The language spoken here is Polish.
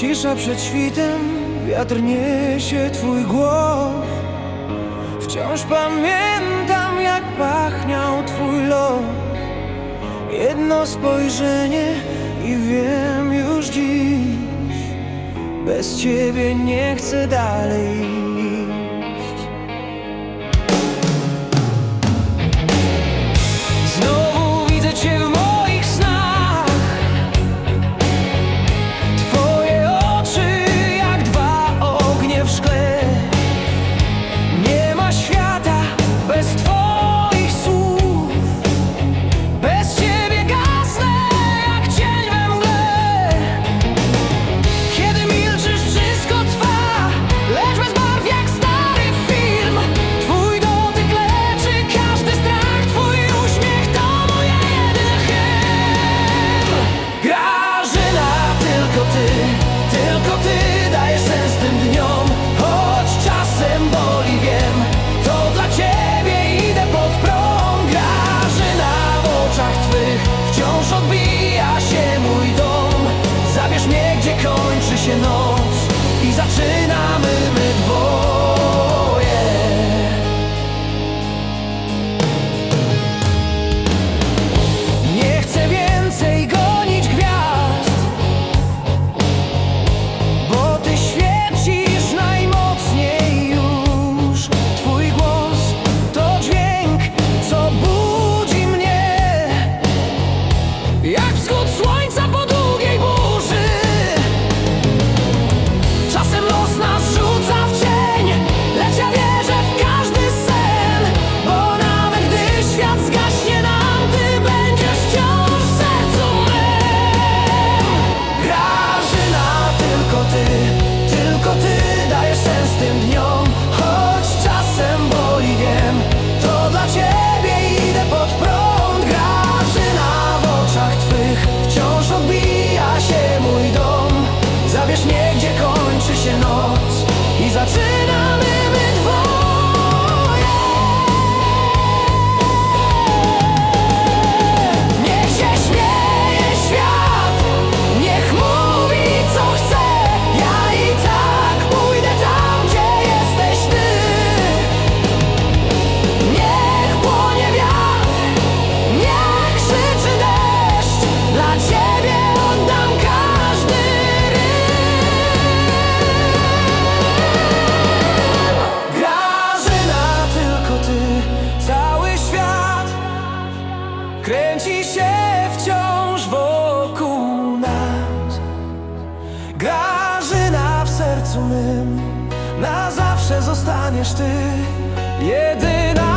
Cisza przed świtem, wiatr niesie twój głos. Wciąż pamiętam jak pachniał twój los. Jedno spojrzenie i wiem już dziś. Bez ciebie nie chcę dalej. się noc i zaczyna kręci się wciąż wokół nas. Grażyna w sercu mym Na zawsze zostaniesz ty Jedyna